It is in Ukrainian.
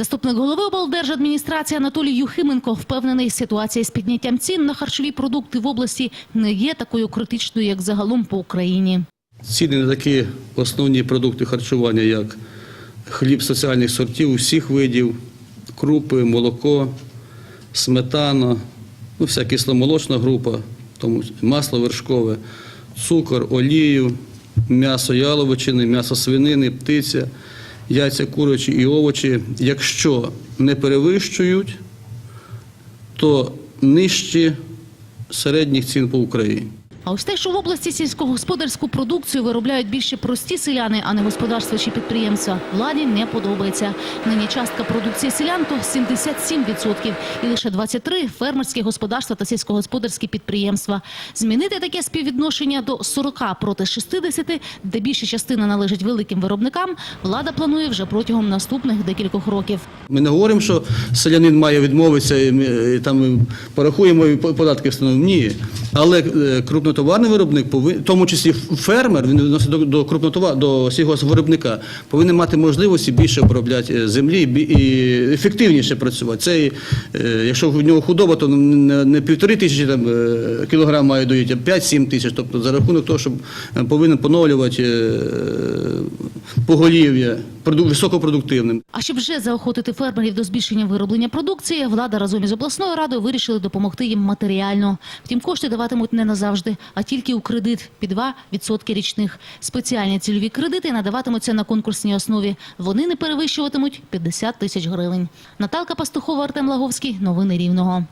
Заступник голови облдержадміністрації Анатолій Юхименко впевнений, ситуація з підняттям цін на харчові продукти в області не є такою критичною, як загалом по Україні. Ціни на такі основні продукти харчування, як хліб соціальних сортів усіх видів, крупи, молоко, сметана, ну, вся кисломолочна група, тому масло вершкове, цукор, олію, м'ясо яловичини, м'ясо свинини, птиця, яйця курячі і овочі, якщо не перевищують, то нижчі середніх цін по Україні. А ось те, що в області сільськогосподарську продукцію виробляють більше прості селяни, а не господарства чи підприємства, владі не подобається. Нині частка продукції селян то 77% і лише 23 – фермерські господарства та сільськогосподарські підприємства. Змінити таке співвідношення до 40 проти 60, де більша частина належить великим виробникам, влада планує вже протягом наступних декількох років. Ми не говоримо, що селянин має відмовитися і ми, там порахуємо і по- податки встановимо. Ні. Але е, крупнотоварний виробник повинен, в тому числі фермер, він відносить до, до крупнотовар, до сільгоспвиробника, повинен мати можливості більше обробляти е, землі і ефективніше працювати. Це, е, якщо в нього худоба, то не, не півтори тисячі там, е, кілограм має доїти, а 5-7 тисяч. Тобто за рахунок того, щоб е, повинен поновлювати поголів'я проду- високопродуктивним. А щоб вже заохотити фермерів до збільшення вироблення продукції, влада разом із обласною радою вирішили допомогти їм матеріально. Втім, кошти даватимуть не назавжди, а тільки у кредит під 2% річних. Спеціальні цільові кредити надаватимуться на конкурсній основі. Вони не перевищуватимуть 50 тисяч гривень. Наталка Пастухова, Артем Лаговський. Новини Рівного.